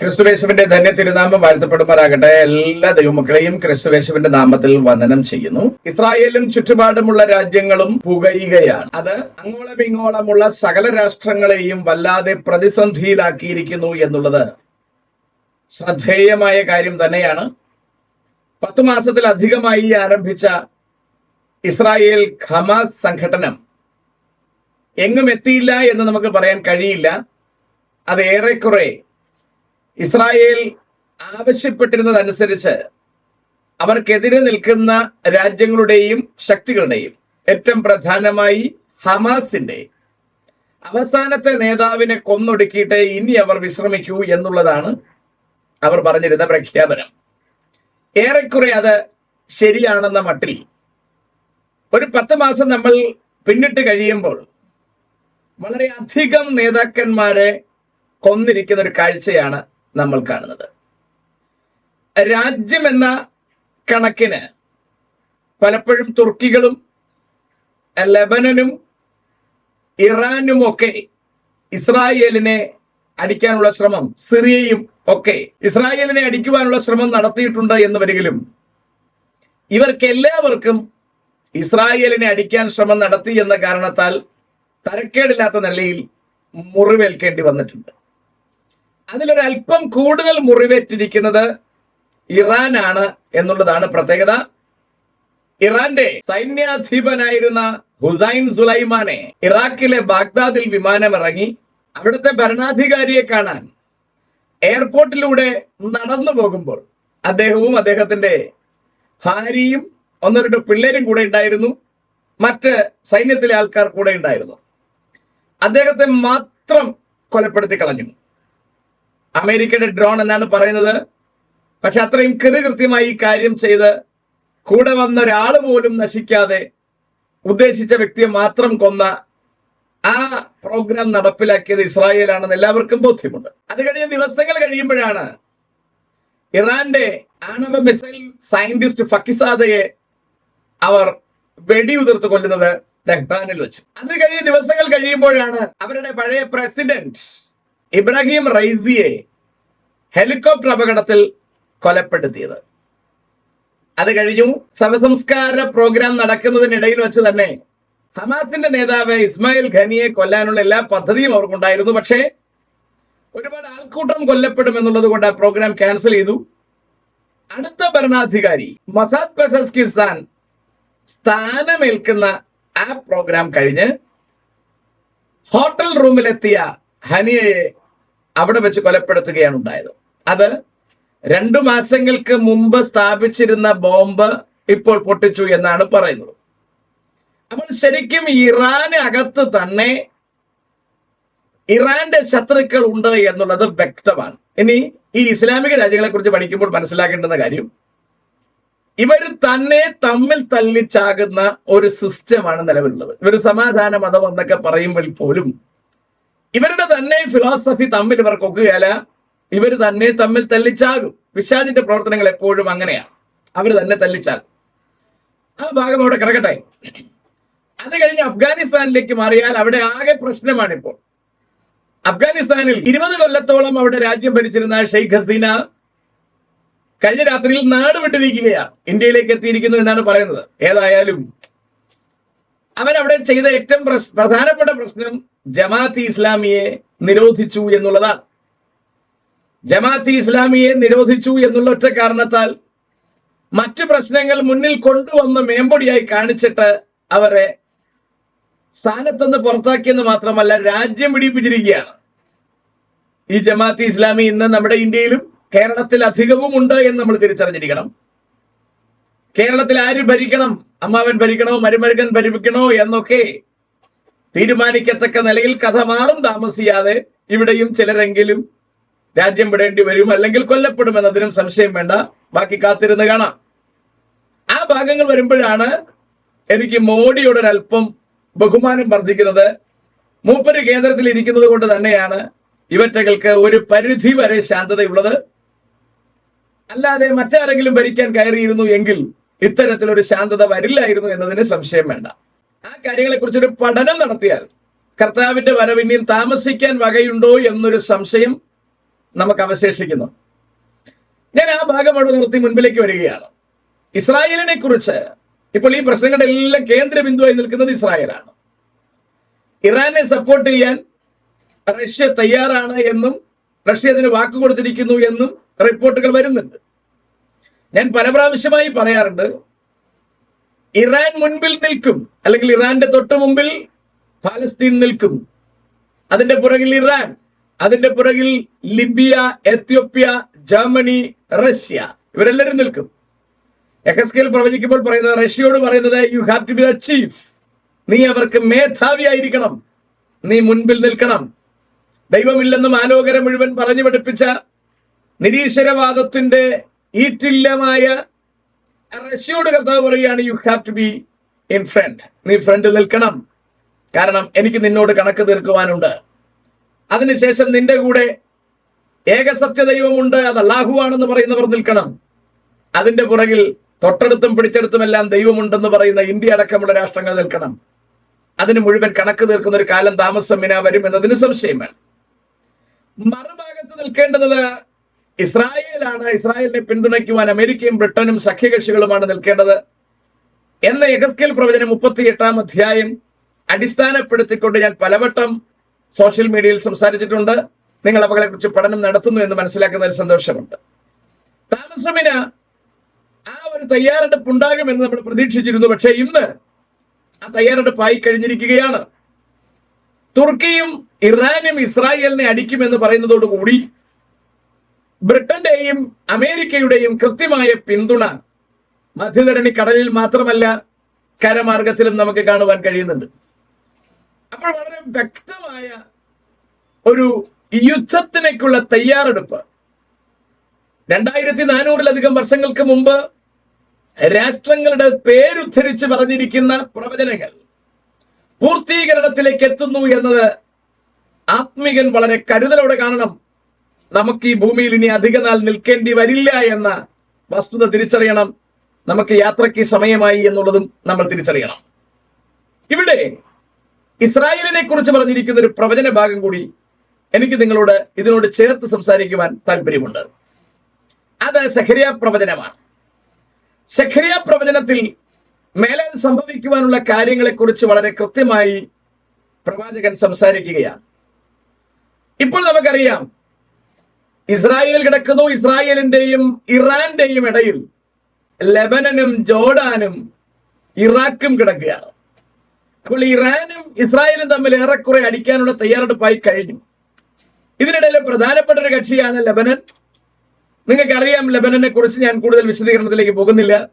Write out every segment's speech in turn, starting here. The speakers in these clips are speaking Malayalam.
ക്രിസ്തുവേശുവിന്റെ ധന്യ തിരുനാമം വാഴ്ത്തപ്പെടുമാറാകട്ടെ. എല്ലാ ദൈവമക്കളെയും ക്രിസ്തുവേശുവിന്റെ നാമത്തിൽ വന്ദനം ചെയ്യുന്നു. ഇസ്രായേലും ചുറ്റുപാടുമുള്ള രാജ്യങ്ങളും പുകയുകയാണ്. അത് അങ്ങോളം ഇങ്ങോളമുള്ള സകല രാഷ്ട്രങ്ങളെയും വല്ലാതെ പ്രതിസന്ധിയിലാക്കിയിരിക്കുന്നു എന്നുള്ളത് ശ്രദ്ധേയമായ കാര്യം തന്നെയാണ്. പത്തു മാസത്തിലധികമായി ആരംഭിച്ച ഇസ്രായേൽ ഖമാസ് സംഘടനം എങ്ങും എത്തിയില്ല എന്ന് നമുക്ക് പറയാൻ കഴിയില്ല. അത് ഏറെക്കുറെ ഇസ്രായേൽ ആവശ്യപ്പെട്ടിരുന്നതനുസരിച്ച് അവർക്കെതിരെ നിൽക്കുന്ന രാജ്യങ്ങളുടെയും ശക്തികളുടെയും ഏറ്റവും പ്രധാനമായി ഹമാസിന്റെ അവസാനത്തെ നേതാവിനെ കൊന്നൊടുക്കിയിട്ട് ഇനി അവർ വിശ്രമിക്കൂ എന്നുള്ളതാണ് അവർ പറഞ്ഞിരുന്ന പ്രഖ്യാപനം. ഏറെക്കുറെ അത് ശരിയാണെന്ന മട്ടിൽ ഒരു പത്ത് മാസം നമ്മൾ പിന്നിട്ട് കഴിയുമ്പോൾ വളരെ അധികം നേതാക്കന്മാരെ കൊന്നിരിക്കുന്ന ഒരു കാഴ്ചയാണ് നമ്മൾ കാണുന്നത്. രാജ്യം എന്ന കണക്കിന് പലപ്പോഴും തുർക്കികളും ലബനനും ഇറാനും ഒക്കെ ഇസ്രായേലിനെ അടിക്കാനുള്ള ശ്രമം സിറിയയും ഒക്കെ ഇസ്രായേലിനെ അടിക്കുവാനുള്ള ശ്രമം നടത്തിയിട്ടുണ്ട് എന്ന് വരികിലും ഇവർക്ക് എല്ലാവർക്കും ഇസ്രായേലിനെ അടിക്കാൻ ശ്രമം നടത്തി എന്ന കാരണത്താൽ തരക്കേടില്ലാത്ത നിലയിൽ മുറിവേൽക്കേണ്ടി വന്നിട്ടുണ്ട്. അതിലൊരല്പം കൂടുതൽ മുറിവേറ്റിരിക്കുന്നത് ഇറാനാണ് എന്നുള്ളതാണ് പ്രത്യേകത. ഇറാന്റെ സൈന്യാധിപനായിരുന്ന ഹുസൈൻ സുലൈമാനെ ഇറാഖിലെ ബാഗ്ദാദിൽ വിമാനമിറങ്ങി അവിടുത്തെ ഭരണാധികാരിയെ കാണാൻ എയർപോർട്ടിലൂടെ നടന്നു പോകുമ്പോൾ അദ്ദേഹവും അദ്ദേഹത്തിന്റെ ഭാര്യയും ഒന്ന് രണ്ട് പിള്ളേരും കൂടെ ഉണ്ടായിരുന്നു. മറ്റ് സൈന്യത്തിലെ ആൾക്കാർ കൂടെ ഉണ്ടായിരുന്നു. അദ്ദേഹത്തെ മാത്രം കൊലപ്പെടുത്തി കളഞ്ഞു. അമേരിക്കയുടെ ഡ്രോൺ എന്നാണ് പറയുന്നത്. പക്ഷെ അത്രയും കൃത്യമായി ഈ കാര്യം ചെയ്ത് കൂടെ വന്ന ഒരാൾ പോലും നശിക്കാതെ ഉദ്ദേശിച്ച വ്യക്തിയെ മാത്രം കൊന്ന ആ പ്രോഗ്രാം നടപ്പിലാക്കിയത് ഇസ്രായേലാണെന്ന് എല്ലാവർക്കും ബോധ്യമുണ്ട്. അത് കഴിഞ്ഞ ദിവസങ്ങൾ കഴിയുമ്പോഴാണ് ഇറാന്റെ ആണവ മിസൈൽ സയന്റിസ്റ്റ് ഫക്കിസാദയെ അവർ വെടിയുതിർത്ത് കൊല്ലുന്നത് ടെഹ്റാനിൽ വെച്ച്. അത് കഴിഞ്ഞ ദിവസങ്ങൾ കഴിയുമ്പോഴാണ് അവരുടെ പഴയ പ്രസിഡന്റ് ഇബ്രാഹിം റൈസിയെ ഹെലികോപ്റ്റർ അപകടത്തിൽ കൊലപ്പെടുത്തിയത്. അത് കഴിഞ്ഞു സമസംസ്കാര പ്രോഗ്രാം നടക്കുന്നതിനിടയിൽ വെച്ച് തന്നെ ഹമാസിന്റെ നേതാവ് ഇസ്മായിൽ ഖനിയെ കൊല്ലാനുള്ള എല്ലാ പദ്ധതിയും അവർക്കുണ്ടായിരുന്നു. പക്ഷേ ഒരുപാട് ആൾക്കൂട്ടം കൊല്ലപ്പെടും എന്നുള്ളത് കൊണ്ട് ആ പ്രോഗ്രാം ക്യാൻസൽ ചെയ്തു. അടുത്ത ഭരണാധികാരി മസാദ് പെസസ്കിസ്ഥാൻ സ്ഥാനമേൽക്കുന്ന ആ പ്രോഗ്രാം കഴിഞ്ഞ് ഹോട്ടൽ റൂമിലെത്തിയ ഹനിയയെ അവിടെ വെച്ച് കൊലപ്പെടുത്തുകയാണ് ഉണ്ടായത്. അത് രണ്ടു മാസങ്ങൾക്ക് മുമ്പ് സ്ഥാപിച്ചിരുന്ന ബോംബ് ഇപ്പോൾ പൊട്ടിച്ചു എന്നാണ് പറയുന്നത്. അപ്പോൾ ശരിക്കും ഇറാന് അകത്ത് തന്നെ ഇറാന്റെ ശത്രുക്കൾ ഉണ്ട് എന്നുള്ളത് വ്യക്തമാണ്. ഇനി ഈ ഇസ്ലാമിക രാജ്യങ്ങളെ കുറിച്ച് പഠിക്കുമ്പോൾ മനസ്സിലാക്കേണ്ടുന്ന കാര്യം ഇവർ തന്നെ തമ്മിൽ തല്ലിച്ചാകുന്ന ഒരു സിസ്റ്റമാണ് നിലവിലുള്ളത്. ഇവർ സമാധാന മതം എന്നൊക്കെ പറയുമ്പോൾ പോലും ഇവരുടെ തന്നെ ഫിലോസഫി തമ്മിൽ ഇവർ കൊക്കുകയല്ല. ഇവർ തന്നെ തമ്മിൽ തല്ലിച്ചാകും. വിശാദിന്റെ പ്രവർത്തനങ്ങൾ എപ്പോഴും അങ്ങനെയാണ്. അവർ തന്നെ തല്ലിച്ചാകും. ആ ഭാഗം അവിടെ കിടക്കട്ടെ. അത് കഴിഞ്ഞ് അഫ്ഗാനിസ്ഥാനിലേക്ക് മാറിയാൽ അവിടെ ആകെ പ്രശ്നമാണിപ്പോൾ. അഫ്ഗാനിസ്ഥാനിൽ ഇരുപത് കൊല്ലത്തോളം അവിടെ രാജ്യം ഭരിച്ചിരുന്ന ഷെയ്ഖ് ഹസീന കഴിഞ്ഞ രാത്രിയിൽ നാട് വിട്ടിരിക്കുകയാണ്. ഇന്ത്യയിലേക്ക് എത്തിയിരിക്കുന്നു എന്നാണ് പറയുന്നത്. ഏതായാലും അവരവിടെ ചെയ്ത ഏറ്റവും പ്രധാനപ്പെട്ട പ്രശ്നം ജമാഅത്ത് ഇസ്ലാമിയെ നിരോധിച്ചു എന്നുള്ളതാണ്. ജമാഅത്ത് ഇസ്ലാമിയെ നിരോധിച്ചു എന്നുള്ള ഒറ്റ കാരണത്താൽ മറ്റു പ്രശ്നങ്ങൾ മുന്നിൽ കൊണ്ടുവന്ന് മേമ്പൊടിയായി കാണിച്ചിട്ട് അവരെ സ്ഥാനത്തുനിന്ന് പുറത്താക്കിയെന്ന് മാത്രമല്ല രാജ്യം പിടിപ്പിച്ചിരിക്കുകയാണ്. ഈ ജമാഅത്ത് ഇസ്ലാമി ഇന്ന് നമ്മുടെ ഇന്ത്യയിലും കേരളത്തിൽ അധികവും ഉണ്ട് എന്ന് നമ്മൾ തിരിച്ചറിഞ്ഞിരിക്കണം. കേരളത്തിൽ ആര് ഭരിക്കണം? അമ്മാവൻ ഭരിക്കണോ? മരുമരുകൻ ഭരിപ്പിക്കണോ എന്നൊക്കെ തീരുമാനിക്കത്തക്ക നിലയിൽ കഥ മാറും താമസിയാതെ ഇവിടെയും ചിലരെങ്കിലും രാജ്യം വിടേണ്ടി വരും അല്ലെങ്കിൽ കൊല്ലപ്പെടും എന്നതിനും സംശയം വേണ്ട. ബാക്കി കാത്തിരുന്ന് കാണാം. ആ ഭാഗങ്ങൾ വരുമ്പോഴാണ് എനിക്ക് മോഡിയോടൊരല്പം ബഹുമാനം വർദ്ധിക്കുന്നത്. മൂപ്പര് കേന്ദ്രത്തിൽ ഇരിക്കുന്നത് കൊണ്ട് തന്നെയാണ് ഇവറ്റകൾക്ക് ഒരു പരിധി വരെ ശാന്തതയുള്ളത്. അല്ലാതെ മറ്റാരെങ്കിലും ഭരിക്കാൻ കയറിയിരുന്നു എങ്കിൽ ഇത്തരത്തിലൊരു ശാന്തത വരില്ലായിരുന്നു എന്നതിന് സംശയം വേണ്ട. ആ കാര്യങ്ങളെ കുറിച്ചൊരു പഠനം നടത്തിയാൽ കർത്താവിന്റെ വരവിനെയും താമസിക്കാൻ വകയുണ്ടോ എന്നൊരു സംശയം നമുക്ക് അവശേഷിക്കുന്നു. ഞാൻ ആ ഭാഗം അവിടെ നിർത്തി മുൻപിലേക്ക് വരികയാണ്. ഇസ്രായേലിനെ കുറിച്ച് ഇപ്പോൾ ഈ പ്രശ്നങ്ങളുടെ എല്ലാം കേന്ദ്ര ബിന്ദുവായി നിൽക്കുന്നത് ഇസ്രായേലാണ്. ഇറാനെ സപ്പോർട്ട് ചെയ്യാൻ റഷ്യ തയ്യാറാണ് എന്നും റഷ്യ അതിന് വാക്ക് കൊടുത്തിരിക്കുന്നു എന്നും റിപ്പോർട്ടുകൾ വരുന്നുണ്ട്. ഞാൻ പല പ്രാവശ്യമായി പറയാറുണ്ട് ഇറാൻ മുൻപിൽ നിൽക്കും അല്ലെങ്കിൽ ഇറാന്റെ തൊട്ട് മുമ്പിൽ പാലസ്തീൻ നിൽക്കും. അതിന്റെ പുറകിൽ ഇറാൻ അതിന്റെ പുറകിൽ ലിബിയ എത്യോപ്യ ജർമ്മനി റഷ്യ ഇവരെല്ലാവരും നിൽക്കും. എക്കസ്കേൽ പ്രവചിക്കുമ്പോൾ പറയുന്നത് റഷ്യയോട് പറയുന്നത് you have to be the chief നീ അവർക്ക് മേധാവിയായിരിക്കണം. നീ മുൻപിൽ നിൽക്കണം. ദൈവമില്ലെന്നും ആലോകരം മുഴുവൻ പറഞ്ഞു പഠിപ്പിച്ച നിരീശ്വരവാദത്തിന്റെ ഈറ്റില്ലമായ റഷ്യയോട് കർത്താവ് പറയുകയാണ് you have to be in front നീ ഫ്രണ്ടിൽ നിൽക്കണം. കാരണം എനിക്ക് നിന്നോട് കണക്ക് തീർക്കുവാനുണ്ട്. അതിനുശേഷം നിന്റെ കൂടെ ഏകസത്യ ദൈവമുണ്ട് അത് അല്ലാഹുവാണെന്ന് പറയുന്നവർ നിൽക്കണം. അതിന്റെ പുറകിൽ തൊട്ടടുത്തും പിടിച്ചെടുത്തുമെല്ലാം ദൈവമുണ്ടെന്ന് പറയുന്ന ഇന്ത്യ അടക്കമുള്ള രാഷ്ട്രങ്ങൾ നിൽക്കണം. അതിന് മുഴുവൻ കണക്ക് തീർക്കുന്ന ഒരു കാലം താമസം വിനാ വരും എന്നതിന് സംശയം വേണം മറുഭാഗത്ത് നിൽക്കേണ്ടത് ഇസ്രായേലാണ് ഇസ്രായേലിനെ പിന്തുണയ്ക്കുവാൻ അമേരിക്കയും ബ്രിട്ടനും സഖ്യകക്ഷികളുമാണ് നിൽക്കേണ്ടത്. എന്ന എഗസ്കേൽ പ്രവചനം മുപ്പത്തി എട്ടാം അധ്യായം അടിസ്ഥാനപ്പെടുത്തിക്കൊണ്ട് ഞാൻ പലവട്ടം സോഷ്യൽ മീഡിയയിൽ സംസാരിച്ചിട്ടുണ്ട്. നിങ്ങൾ അവകളെ കുറിച്ച് പഠനം നടത്തുന്നു എന്ന് ഒരു സന്തോഷമുണ്ട്. താമസമിന ആ ഒരു തയ്യാറെടുപ്പ് ഉണ്ടാകുമെന്ന് നമ്മൾ പ്രതീക്ഷിച്ചിരുന്നു. പക്ഷേ ഇന്ന് ആ തയ്യാറെടുപ്പായി കഴിഞ്ഞിരിക്കുകയാണ്. തുർക്കിയും ഇറാനും ഇസ്രായേലിനെ അടിക്കുമെന്ന് പറയുന്നതോടുകൂടി ബ്രിട്ടന്റെയും അമേരിക്കയുടെയും കൃത്യമായ പിന്തുണ മധ്യധരണി കടലിൽ മാത്രമല്ല കരമാർഗത്തിലും നമുക്ക് കാണുവാൻ കഴിയുന്നുണ്ട്. അപ്പോൾ വളരെ വ്യക്തമായ ഒരു യുദ്ധത്തിനേക്കുള്ള തയ്യാറെടുപ്പ്. രണ്ടായിരത്തി നാനൂറിലധികം വർഷങ്ങൾക്ക് മുമ്പ് രാഷ്ട്രങ്ങളുടെ പേരുദ്ധരിച്ച് പറഞ്ഞിരിക്കുന്ന പ്രവചനങ്ങൾ പൂർത്തീകരണത്തിലേക്ക് എത്തുന്നു എന്നത് ആത്മീകൻ വളരെ കരുതലോടെ കാണണം. നമുക്ക് ഈ ഭൂമിയിൽ ഇനി അധിക നാൾ നിൽക്കേണ്ടി വരില്ല എന്ന വസ്തുത തിരിച്ചറിയണം. നമുക്ക് യാത്രയ്ക്ക് സമയമായി എന്നുള്ളതും നമ്മൾ തിരിച്ചറിയണം. ഇവിടെ ഇസ്രായേലിനെ കുറിച്ച് പറഞ്ഞിരിക്കുന്ന ഒരു പ്രവചന ഭാഗം കൂടി എനിക്ക് നിങ്ങളോട് ഇതിനോട് ചേർത്ത് സംസാരിക്കുവാൻ താല്പര്യമുണ്ട്. അത് സഖരിയ പ്രവചനമാണ്. സഖരിയ പ്രവചനത്തിൽ മേലാൻ സംഭവിക്കുവാനുള്ള കാര്യങ്ങളെക്കുറിച്ച് വളരെ കൃത്യമായി പ്രവാചകൻ സംസാരിക്കുകയാണ്. ഇപ്പോൾ നമുക്കറിയാം ഇസ്രായേൽ കിടക്കുന്നു ഇസ്രായേലിന്റെയും ഇറാന്റെയും ഇടയിൽ. ലെബനനും ജോർഡാനും ഇറാഖും കിടക്കുകയാണ്. അപ്പോൾ ഇറാനും ഇസ്രായേലും തമ്മിൽ ഏറെക്കുറെ അടിക്കാനുള്ള തയ്യാറെടുപ്പായി കഴിഞ്ഞു. ഇതിനിടയിലെ പ്രധാനപ്പെട്ട ഒരു കക്ഷിയാണ് ലെബനൻ. നിങ്ങൾക്കറിയാം ലെബനനെ കുറിച്ച് ഞാൻ കൂടുതൽ വിശദീകരണത്തിലേക്ക് പോകുന്നില്ല.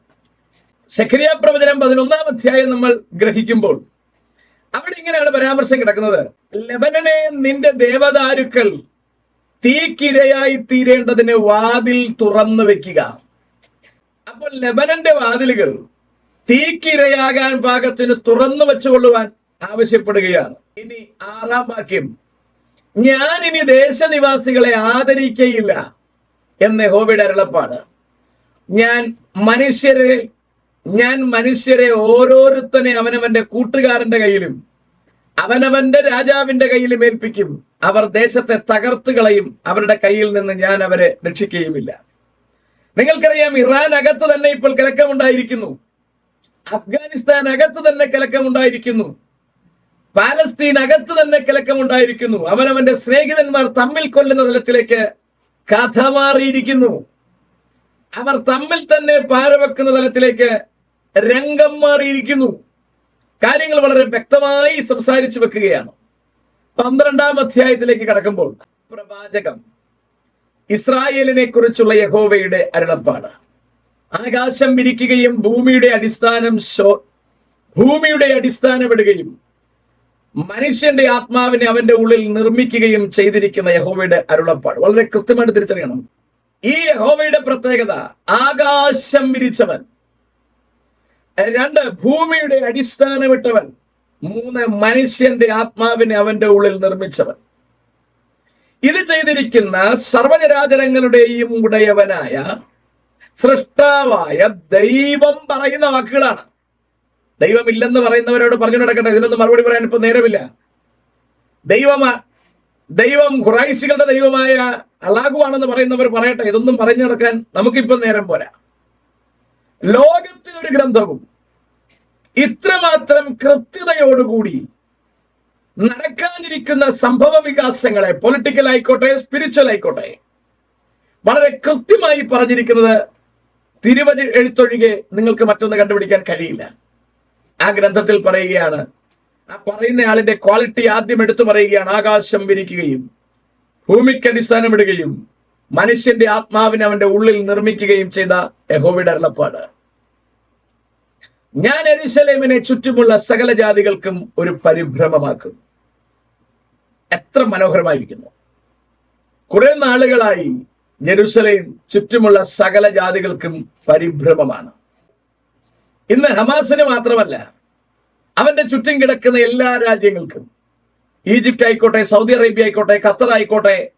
സെഖരിയ പ്രവചനം പതിനൊന്നാം അധ്യായം നമ്മൾ ഗ്രഹിക്കുമ്പോൾ അവിടെ ഇങ്ങനെയാണ് പരാമർശം കിടക്കുന്നത്. ലെബനനെ നിന്റെ ദേവദാരുക്കൾ തീക്കിരയായി തീരേണ്ടതിന് വാതിൽ തുറന്നു വെക്കുക. അപ്പോൾ ലെബനന്റെ വാതിലുകൾ തീക്കിരയാകാൻ പാകത്തിന് തുറന്നു വെച്ചുകൊള്ളുവാൻ ആവശ്യപ്പെടുകയാണ്. ഇനി ആറാം വാക്യം. ഞാൻ ഇനി ദേശനിവാസികളെ ആദരിക്കയില്ല എന്ന് ഹോബിയുടെ അരുളപ്പാട്. ഞാൻ മനുഷ്യരെ ഞാൻ മനുഷ്യരെ ഓരോരുത്തനെ അവനവന്റെ കൂട്ടുകാരന്റെ കയ്യിലും അവനവന്റെ രാജാവിന്റെ കയ്യിലും ഏൽപ്പിക്കും. അവർ ദേശത്തെ തകർത്ത് കളയും അവരുടെ കയ്യിൽ നിന്ന് ഞാൻ അവരെ രക്ഷിക്കുകയുമില്ല. നിങ്ങൾക്കറിയാം ഇറാൻ അകത്ത് തന്നെ ഇപ്പോൾ കലക്കമുണ്ടായിരിക്കുന്നു. അഫ്ഗാനിസ്ഥാൻ അകത്ത് തന്നെ കലക്കമുണ്ടായിരിക്കുന്നു. പാലസ്തീൻ അകത്ത് തന്നെ കലക്കമുണ്ടായിരിക്കുന്നു. അവനവന്റെ സ്നേഹിതന്മാർ തമ്മിൽ കൊല്ലുന്ന തലത്തിലേക്ക് കഥ മാറിയിരിക്കുന്നു അവർ തമ്മിൽ തന്നെ പാരവെക്കുന്ന തലത്തിലേക്ക് രംഗം മാറിയിരിക്കുന്നു. കാര്യങ്ങൾ വളരെ വ്യക്തമായി സംസാരിച്ചു വെക്കുകയാണ്. പന്ത്രണ്ടാം അധ്യായത്തിലേക്ക് കടക്കുമ്പോൾ പ്രവാചകം ഇസ്രായേലിനെ കുറിച്ചുള്ള യഹോവയുടെ അരുളപ്പാട്. ആകാശം വിരിക്കുകയും ഭൂമിയുടെ അടിസ്ഥാനം ഭൂമിയുടെ അടിസ്ഥാനമിടുകയും മനുഷ്യന്റെ ആത്മാവിനെ അവന്റെ ഉള്ളിൽ നിർമ്മിക്കുകയും ചെയ്തിരിക്കുന്ന യഹോവയുടെ അരുളപ്പാട്. വളരെ കൃത്യമായിട്ട് തിരിച്ചറിയണം. ഈ യഹോവയുടെ പ്രത്യേകത ആകാശം വിരിച്ചവൻ. രണ്ട് ഭൂമിയുടെ അടിസ്ഥാനമിട്ടവൻ. മൂന്ന് മനുഷ്യന്റെ ആത്മാവിനെ അവന്റെ ഉള്ളിൽ നിർമ്മിച്ചവൻ. ഇത് ചെയ്തിരിക്കുന്ന സർവചരാചരങ്ങളുടെയും ഉടയവനായ സൃഷ്ടാവായ ദൈവം പറയുന്ന വാക്കുകളാണ്. ദൈവമില്ലെന്ന് പറയുന്നവരോട് പറഞ്ഞു നടക്കട്ടെ ഇതിനൊന്നും മറുപടി പറയാൻ ഇപ്പൊ നേരമില്ല. ദൈവമാ ദൈവം ഖുറൈശികളുടെ ദൈവമായ അള്ളാഹുവാണെന്ന് പറയുന്നവർ പറയട്ടെ ഇതൊന്നും പറഞ്ഞു നടക്കാൻ നമുക്കിപ്പം നേരം പോരാ. ലോകത്തിനൊരു ഗ്രന്ഥവും ഇത്രമാത്രം കൃത്യതയോടുകൂടി നടക്കാനിരിക്കുന്ന സംഭവ വികാസങ്ങളെ പൊളിറ്റിക്കൽ ആയിക്കോട്ടെ സ്പിരിച്വൽ ആയിക്കോട്ടെ വളരെ കൃത്യമായി പറഞ്ഞിരിക്കുന്നത് തിരുവതി എഴുത്തൊഴികെ നിങ്ങൾക്ക് മറ്റൊന്ന് കണ്ടുപിടിക്കാൻ കഴിയില്ല. ആ ഗ്രന്ഥത്തിൽ പറയുകയാണ് ആ പറയുന്ന ആളിന്റെ ക്വാളിറ്റി ആദ്യം എടുത്തു പറയുകയാണ് ആകാശം വിരിക്കുകയും ഭൂമിക്ക് അടിസ്ഥാനമിടുകയും മനുഷ്യന്റെ ആത്മാവിനെ അവന്റെ ഉള്ളിൽ നിർമ്മിക്കുകയും ചെയ്ത യഹോവയുടെ അരുളപ്പാട്. ഞാൻ എരുസലേമിനെ ചുറ്റുമുള്ള സകല ജാതികൾക്കും ഒരു പരിഭ്രമമാക്കും. എത്ര മനോഹരമായിരിക്കുന്നു. കുറെ നാളുകളായി ജെറുസലേം ചുറ്റുമുള്ള സകല ജാതികൾക്കും പരിഭ്രമമാണ്. ഇന്ന് ഹമാസിന് മാത്രമല്ല അവന്റെ ചുറ്റും കിടക്കുന്ന എല്ലാ രാജ്യങ്ങൾക്കും ഈജിപ്റ്റ് ആയിക്കോട്ടെ സൗദി അറേബ്യ ആയിക്കോട്ടെ ഖത്തർ ആയിക്കോട്ടെ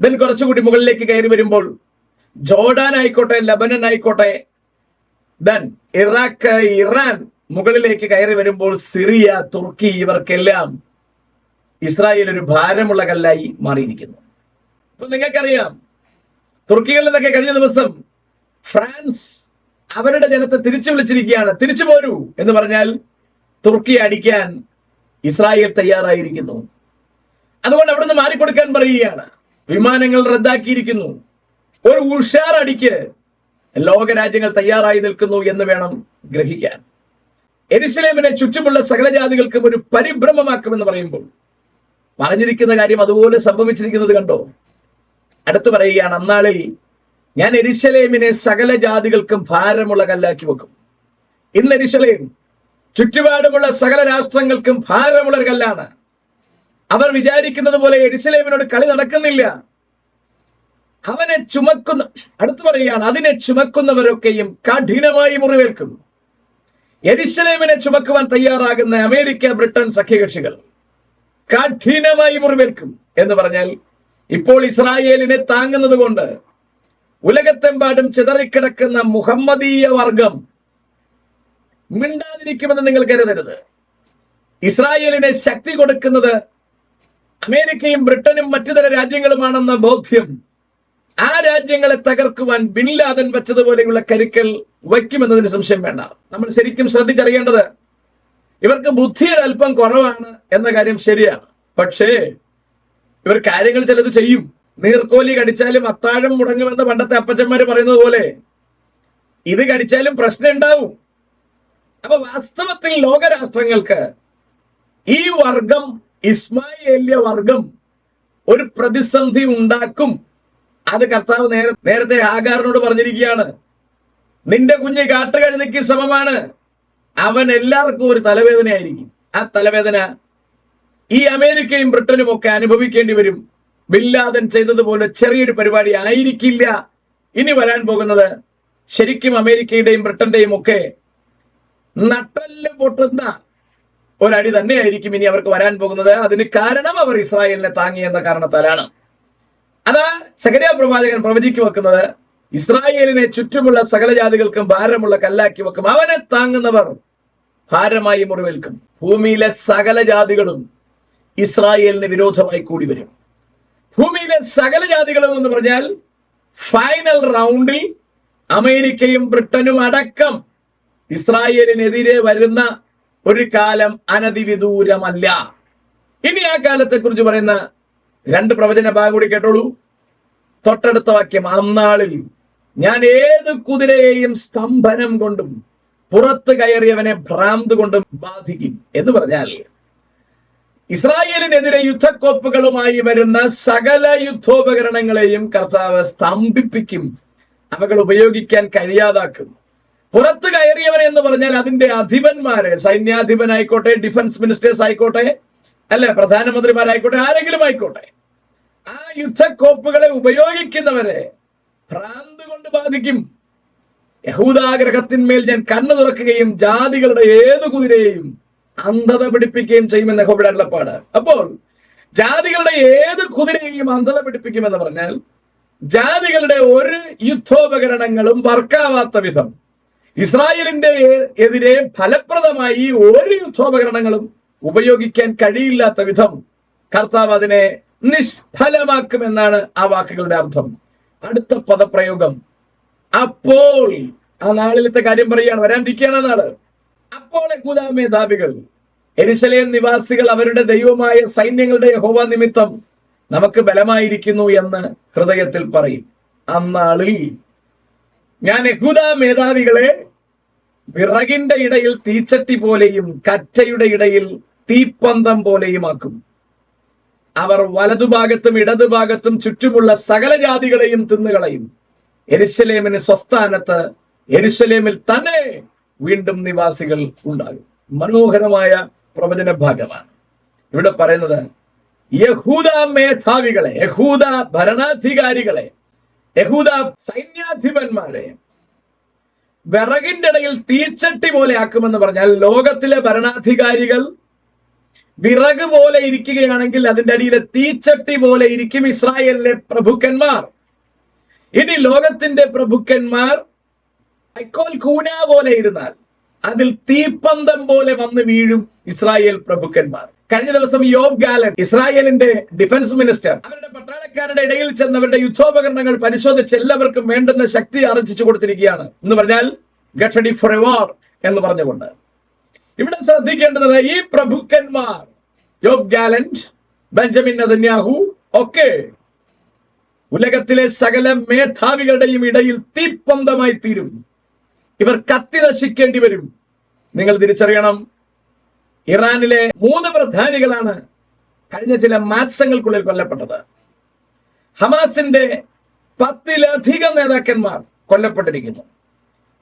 ദെൻ കുറച്ചുകൂടി മുകളിലേക്ക് കയറി വരുമ്പോൾ ജോർഡാൻ ആയിക്കോട്ടെ ലബനൻ ആയിക്കോട്ടെ ദെൻ ഇറാഖ് ഇറാൻ മുകളിലേക്ക് കയറി വരുമ്പോൾ സിറിയ തുർക്കി ഇവർക്കെല്ലാം ഇസ്രായേൽ ഒരു ഭാരമുള്ള കല്ലായി മാറിയിരിക്കുന്നു. അപ്പൊ നിങ്ങൾക്കറിയാം തുർക്കികളിൽ നിന്നൊക്കെ കഴിഞ്ഞ ദിവസം ഫ്രാൻസ് അവരുടെ ജനത്തെ തിരിച്ചു വിളിച്ചിരിക്കുകയാണ്. തിരിച്ചു പോരൂ എന്ന് പറഞ്ഞാൽ തുർക്കി അടിക്കാൻ ഇസ്രായേൽ തയ്യാറായിരിക്കുന്നു. അതുകൊണ്ട് അവിടുന്ന് മാറിക്കൊടുക്കാൻ പറയുകയാണ്. വിമാനങ്ങൾ റദ്ദാക്കിയിരിക്കുന്നു. ഒരു ഉഷാർ അടിക്ക് ലോകരാജ്യങ്ങൾ തയ്യാറായി നിൽക്കുന്നു എന്ന് വേണം ഗ്രഹിക്കാൻ. എരിശിലേമിനെ ചുറ്റുമുള്ള സകല ജാതികൾക്കും ഒരു പരിഭ്രമമാക്കുമെന്ന് പറയുമ്പോൾ പറഞ്ഞിരിക്കുന്ന കാര്യം അതുപോലെ സംഭവിച്ചിരിക്കുന്നത് കണ്ടോ? അടുത്ത് പറയുകയാണ് അന്നാളിൽ ഞാൻ എരിശലേമിനെ സകല ജാതികൾക്കും ഭാരമുള്ള കല്ലാക്കി വെക്കും. ഇന്ന് എരിശലേം ചുറ്റുപാടുമുള്ള സകല രാഷ്ട്രങ്ങൾക്കും ഭാരമുള്ള ഒരു കല്ലാണ് അവർ വിചാരിക്കുന്നത് പോലെ എരിശലേമിനോട് കളി നടക്കുന്നില്ല. അവനെ ചുമക്കുന്ന അടുത്ത് പറയുകയാണ് അതിനെ ചുമക്കുന്നവരൊക്കെയും കഠിനമായി മുറിവേൽക്കും എരിശലേമിനെ ചുമക്കുവാൻ തയ്യാറാകുന്ന അമേരിക്ക ബ്രിട്ടൻ സഖ്യകക്ഷികൾ കഠിനമായി മുറിവേൽക്കും എന്ന് പറഞ്ഞാൽ ഇപ്പോൾ ഇസ്രായേലിനെ താങ്ങുന്നത് കൊണ്ട് ഉലകത്തെമ്പാടും ചിതറിക്കിടക്കുന്ന മുഹമ്മദീയ വർഗം മിണ്ടാതിരിക്കുമെന്ന് നിങ്ങൾ കരുതരുത്. ഇസ്രായേലിനെ ശക്തി കൊടുക്കുന്നത് അമേരിക്കയും ബ്രിട്ടനും മറ്റു ചില രാജ്യങ്ങളുമാണെന്ന ബോധ്യം ആ രാജ്യങ്ങളെ തകർക്കുവാൻ ബിൻ ലാദൻ വെച്ചതുപോലെയുള്ള കരുക്കൾ വയ്ക്കുമെന്നതിന് സംശയം വേണ്ട. നമ്മൾ ശരിക്കും ശ്രദ്ധിച്ചറിയേണ്ടത് ഇവർക്ക് ബുദ്ധി അല്പം കുറവാണ് എന്ന കാര്യം ശരിയാണ്. പക്ഷേ ഇവർ കാര്യങ്ങൾ ചിലത് ചെയ്യും. നീർക്കോലി കടിച്ചാലും അത്താഴം മുടങ്ങുമെന്ന് പണ്ടത്തെ അപ്പച്ചന്മാര് പറയുന്നത് പോലെ ഇത് കടിച്ചാലും പ്രശ്നം ഉണ്ടാവും. അപ്പൊ വാസ്തവത്തിൽ ലോകരാഷ്ട്രങ്ങൾക്ക് ഈ വർഗം ഇസ്മായേല്യ വർഗം ഒരു പ്രതിസന്ധി ഉണ്ടാക്കും അത് കർത്താവ് നേരെ നേരത്തെ ആകാറിനോട് പറഞ്ഞിരിക്കുകയാണ്. നിന്റെ കുഞ്ഞ് കാട്ടുകഴുതയ്ക്ക് സമമാണ്. അവൻ എല്ലാവർക്കും ഒരു തലവേദനയായിരിക്കും. ആ തലവേദന ഈ അമേരിക്കയും ബ്രിട്ടനും ഒക്കെ അനുഭവിക്കേണ്ടി വരും. ബില്ലാദൻ ചെയ്തതുപോലെ ചെറിയൊരു പരിപാടി ആയിരിക്കില്ല. ഇനി വരാൻ പോകുന്നത് ശരിക്കും അമേരിക്കയുടെയും ബ്രിട്ടന്റെയും ഒക്കെ നട്ടൽ പൊട്ടുന്ന ഒരടി തന്നെയായിരിക്കും ഇനി അവർക്ക് വരാൻ പോകുന്നത്. അതിന് കാരണം അവർ ഇസ്രായേലിനെ താങ്ങി എന്ന കാരണത്താലാണ്. അതാ സകരിയ പ്രവാചകൻ പ്രവചിക്കു വെക്കുന്നത് ഇസ്രായേലിനെ ചുറ്റുമുള്ള സകല ജാതികൾക്കും ഭാരമുള്ള കല്ലാക്കി വെക്കും. അവനെ താങ്ങുന്നവർ ഭാരമായി മുറിവേൽക്കും. ഭൂമിയിലെ സകല ജാതികളും ഇസ്രായേലിന് വിരോധമായി കൂടി വരും. ഭൂമിയിലെ സകല ജാതികളും എന്ന് പറഞ്ഞാൽ ഫൈനൽ റൗണ്ടിൽ അമേരിക്കയും ബ്രിട്ടനും അടക്കം ഇസ്രായേലിനെതിരെ വരുന്ന ഒരു കാലം അനതിവിദൂരമല്ല ഇനി ആ കാലത്തെ കുറിച്ച് പറയുന്ന രണ്ട് പ്രവചന ഭാഗം കൂടി കേട്ടോളൂ. തൊട്ടടുത്ത വാക്യം അന്നാളിൽ ഞാൻ ഏത് കുതിരയെയും സ്തംഭനം കൊണ്ടും പുറത്ത് കയറിയവനെ ഭ്രാന്ത് കൊണ്ടും ബാധിക്കും. എന്ന് പറഞ്ഞാൽ ഇസ്രായേലിനെതിരെ യുദ്ധക്കോപ്പുകളുമായി വരുന്ന സകല യുദ്ധോപകരണങ്ങളെയും കർത്താവ് സ്തംഭിപ്പിക്കും അവകൾ ഉപയോഗിക്കാൻ കഴിയാതാക്കും. പുറത്ത് കയറിയവൻ എന്ന് പറഞ്ഞാൽ അതിന്റെ അധിപന്മാരെ സൈന്യാധിപനായിക്കോട്ടെ ഡിഫൻസ് മിനിസ്റ്റേഴ്സ് ആയിക്കോട്ടെ അല്ലെ? പ്രധാനമന്ത്രിമാരായിക്കോട്ടെ ആരെങ്കിലും ആയിക്കോട്ടെ. ആ യുദ്ധക്കോപ്പുകളെ ഉപയോഗിക്കുന്നവരെ ഭ്രാന്ത് കൊണ്ട് ബാധിക്കും. യഹൂദാഗ്രഹത്തിന്മേൽ ഞാൻ കണ്ണു തുറക്കുകയും ജാതികളുടെ ഏത് കുതിരയെയും അന്ധത പിടിപ്പിക്കുകയും ചെയ്യുമെന്ന് യഹോബയുടെ അരുളപ്പാട്. അപ്പോൾ ജാതികളുടെ ഏത് കുതിരയെയും അന്ധത പിടിപ്പിക്കുമെന്ന് പറഞ്ഞാൽ ജാതികളുടെ ഒരു യുദ്ധോപകരണങ്ങളും വർക്കാവാത്ത വിധം ഇസ്രായേലിന്റെ എതിരെ ഫലപ്രദമായി ഒരു യുദ്ധോപകരണങ്ങളും ഉപയോഗിക്കാൻ കഴിയില്ലാത്ത വിധം കർത്താവ് അതിനെ നിഷ്ഫലമാക്കുമെന്നാണ് ആ വാക്കുകളുടെ അർത്ഥം. അടുത്ത പദപ്രയോഗം അപ്പോൾ ആ നാളിലത്തെ കാര്യം പറയുകയാണ് വരാണ്ടിരിക്കുകയാണ് നാൾ. അപ്പോൾ യഹൂദ മേധാവികൾ എരിശലേം നിവാസികൾ അവരുടെ ദൈവമായ സൈന്യങ്ങളുടെ യഹോവ നിമിത്തം നമുക്ക് ബലമായിരിക്കുന്നു എന്ന് ഹൃദയത്തിൽ പറയും. അന്നാളിൽ ഞാൻ യഹൂദ മേധാവികളെ വിറകിന്റെ ഇടയിൽ തീച്ചട്ടി പോലെയും കറ്റയുടെ ഇടയിൽ തീപ്പന്തം പോലെയുമാക്കും. അവർ വലതുഭാഗത്തും ഇടതുഭാഗത്തും ചുറ്റുമുള്ള സകല ജാതികളെയും തിന്നുകളയും. എരുശലേമിന് സ്വസ്ഥാനത്ത് എരുശലേമിൽ തന്നെ വീണ്ടും നിവാസികൾ ഉണ്ടാകും. മനോഹരമായ പ്രവചന ഭാഗമാണ്. ഇവിടെ പറയുന്നത് യഹൂദ മേധാവികളെ യഹൂദ ഭരണാധികാരികളെ യഹൂദ സൈന്യാധിപന്മാരെ വിറകിന്റെ ഇടയിൽ തീച്ചട്ടി പോലെ ആക്കുമെന്ന് പറഞ്ഞാൽ ലോകത്തിലെ ഭരണാധികാരികൾ വിറക് പോലെ ഇരിക്കുകയാണെങ്കിൽ അതിന്റെ അടിയിലെ തീച്ചട്ടി പോലെ ഇരിക്കും ഇസ്രായേലിലെ പ്രഭുക്കന്മാർ. ഇനി ലോകത്തിന്റെ പ്രഭുക്കന്മാർ ഐക്കോൽ കൂന പോലെ ഇരുന്നാൽ അതിൽ തീപ്പന്തം പോലെ വന്ന് വീഴും ഇസ്രായേൽ പ്രഭുക്കന്മാർ. കഴിഞ്ഞ ദിവസം യോബ് ഗാലൻ ഇസ്രായേലിന്റെ ഡിഫൻസ് മിനിസ്റ്റർ അവരുടെ പട്ടാളക്കാരുടെ ഇടയിൽ ചെന്ന് അവരുടെ യുദ്ധോപകരണങ്ങൾ പരിശോധിച്ച് എല്ലാവർക്കും വേണ്ടുന്ന ശക്തി ആർജിച്ചു കൊടുത്തിരിക്കുകയാണ്. എന്ന് പറഞ്ഞാൽ get ready for a war എന്ന് പറഞ്ഞുകൊണ്ട്. ഇവിടെ ശ്രദ്ധിക്കേണ്ടത് ഈ പ്രഭുക്കന്മാർ യോബ് ഗാലന്റ് ബെഞ്ചമിൻ നദന്യാഹു ഒക്കെ ഉലകത്തിലെ സകല മേധാവികളുടെയും ഇടയിൽ തീപ്പന്തമായി തീരും. ഇവർ കത്തി നശിക്കേണ്ടി വരും. നിങ്ങൾ തിരിച്ചറിയണം ഇറാനിലെ മൂന്ന് പ്രധാനികളാണ് കഴിഞ്ഞ ചില മാസങ്ങൾക്കുള്ളിൽ കൊല്ലപ്പെട്ടത്. ഹമാസിന്റെ പത്തിലധികം നേതാക്കന്മാർ കൊല്ലപ്പെട്ടിരിക്കുന്നു.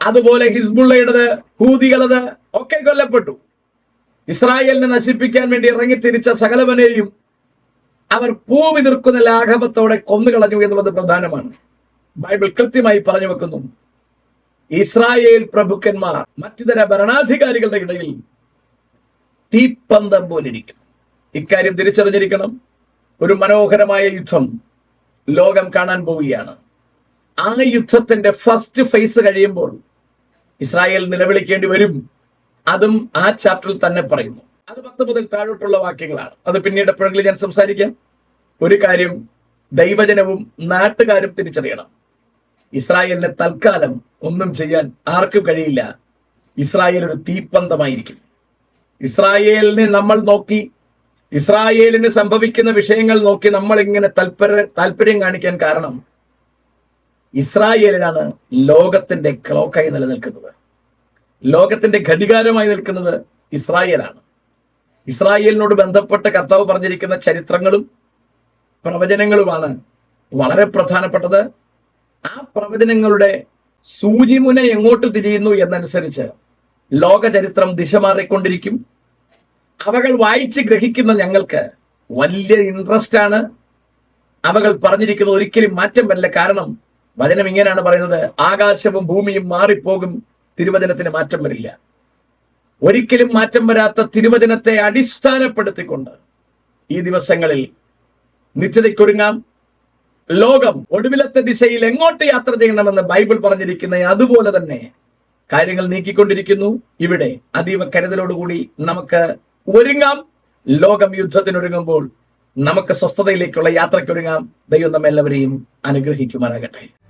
അതുപോലെ ഹിസ്ബുള്ളയുടേത് ഹൂതികളത് ഒക്കെ കൊല്ലപ്പെട്ടു. ഇസ്രായേലിനെ നശിപ്പിക്കാൻ വേണ്ടി ഇറങ്ങിത്തിരിച്ച സകലവനെയും അവർ പൂവിതിർക്കുന്ന ലാഘവത്തോടെ കൊന്നുകളഞ്ഞു എന്നുള്ളത് പ്രധാനമാണ്. ബൈബിൾ കൃത്യമായി പറഞ്ഞു വെക്കുന്നു. ഇസ്രായേൽ പ്രഭുക്കന്മാർ മറ്റുതര ഭരണാധികാരികളുടെ ഇടയിൽ തീപ്പന്തം പോലിരിക്കും. ഇക്കാര്യം തിരിച്ചറിഞ്ഞിരിക്കണം. ഒരു മനോഹരമായ യുദ്ധം ലോകം കാണാൻ പോവുകയാണ്. ആ യുദ്ധത്തിന്റെ ഫസ്റ്റ് ഫേസ് കഴിയുമ്പോൾ ഇസ്രായേൽ നിലവിളിക്കേണ്ടി വരും. അതും ആ ചാപ്റ്ററിൽ തന്നെ പറയുന്നു. അത് പത്ത് മുതൽ താഴോട്ടുള്ള വാക്യങ്ങളാണ്. അത് പിന്നീട് എപ്പോഴെങ്കിലും ഞാൻ സംസാരിക്കാം. ഒരു കാര്യം ദൈവജനവും നാട്ടുകാരും തിരിച്ചറിയണം. ഇസ്രായേലിനെ തൽക്കാലം ഒന്നും ചെയ്യാൻ ആർക്കും കഴിയില്ല. ഇസ്രായേൽ ഒരു തീപ്പന്തമായിരിക്കും. ഇസ്രായേലിനെ നമ്മൾ നോക്കി ഇസ്രായേലിന് സംഭവിക്കുന്ന വിഷയങ്ങൾ നോക്കി നമ്മൾ ഇങ്ങനെ താല്പര്യ താല്പര്യം കാണിക്കാൻ കാരണം ഇസ്രായേലിനാണ് ലോകത്തിന്റെ ക്ലോക്കായി നിലനിൽക്കുന്നത്. ലോകത്തിന്റെ ഘടികാരമായി നിൽക്കുന്നത് ഇസ്രായേലാണ്. ഇസ്രായേലിനോട് ബന്ധപ്പെട്ട കർത്താവ് പറഞ്ഞിരിക്കുന്ന ചരിത്രങ്ങളും പ്രവചനങ്ങളുമാണ് വളരെ പ്രധാനപ്പെട്ടത്. ആ പ്രവചനങ്ങളുടെ സൂചിമുന എങ്ങോട്ട് തിരിയുന്നു എന്നനുസരിച്ച് ലോക ചരിത്രം ദിശ മാറിക്കൊണ്ടിരിക്കും. അവകൾ വായിച്ച് ഗ്രഹിക്കുന്ന ഞങ്ങൾക്ക് വലിയ ഇൻട്രസ്റ്റ് ആണ്. അവകൾ പറഞ്ഞിരിക്കുന്നത് ഒരിക്കലും മാറ്റം വരില്ല. കാരണം വചനം ഇങ്ങനെയാണ് പറയുന്നത്. ആകാശവും ഭൂമിയും മാറിപ്പോകും തിരുവചനത്തിന് മാറ്റം വരില്ല. ഒരിക്കലും മാറ്റം വരാത്ത തിരുവചനത്തെ അടിസ്ഥാനപ്പെടുത്തിക്കൊണ്ട് ഈ ദിവസങ്ങളിൽ നിശ്ചിതയ്ക്കൊരുങ്ങാം ലോകം ഒടുവിലത്തെ ദിശയിൽ എങ്ങോട്ട് യാത്ര ചെയ്യണമെന്ന് ബൈബിൾ പറഞ്ഞിരിക്കുന്ന അതുപോലെ തന്നെ കാര്യങ്ങൾ നീക്കിക്കൊണ്ടിരിക്കുന്നു. ഇവിടെ അതീവ കരുതലോടുകൂടി നമുക്ക് ഒരുങ്ങാം. ലോകം യുദ്ധത്തിനൊരുങ്ങുമ്പോൾ നമുക്ക് സ്വസ്ഥതയിലേക്കുള്ള യാത്രയ്ക്കൊരുങ്ങാം. ദൈവം നമ്മെല്ലാവരെയും അനുഗ്രഹിക്കുമാറാകട്ടെ.